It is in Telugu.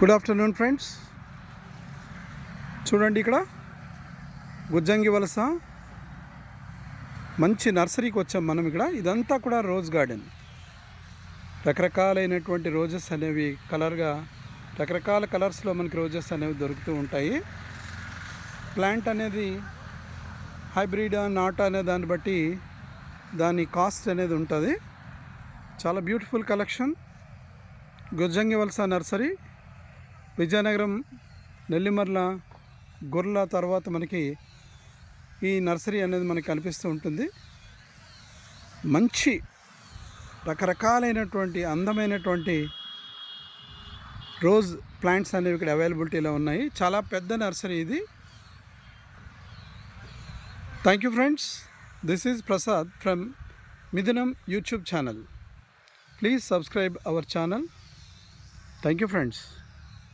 గుడ్ ఆఫ్టర్నూన్ ఫ్రెండ్స్ చూడండి ఇక్కడ. గుజ్జంగి వలస. మంచి నర్సరీకి వచ్చాం మనం ఇక్కడ. ఇదంతా కూడా రోజ్ గార్డెన్. రకరకాలైనటువంటి రోజెస్ అనేవి కలర్గా రకరకాల కలర్స్లో మనకి రోజెస్ అనేవి దొరుకుతూ ఉంటాయి. ప్లాంట్ అనేది హైబ్రిడ్ నాట్ అనే దాన్ని బట్టి దాని కాస్ట్ అనేది ఉంటుంది. చాలా బ్యూటిఫుల్ కలెక్షన్. గుజ్జంగి వలస నర్సరీ. విజయనగరం నెల్లిమర్ల గొర్రెల తర్వాత మనకి ఈ నర్సరీ అనేది మనకి కనిపిస్తూ ఉంటుంది. మంచి రకరకాలైనటువంటి అందమైనటువంటి రోజ్ ప్లాంట్స్ అనేవి ఇక్కడ అవైలబిలిటీలో ఉన్నాయి. చాలా పెద్ద నర్సరీ ఇది. Thank you friends this is Prasad from Mithunam YouTube channel please subscribe our channel thank you friends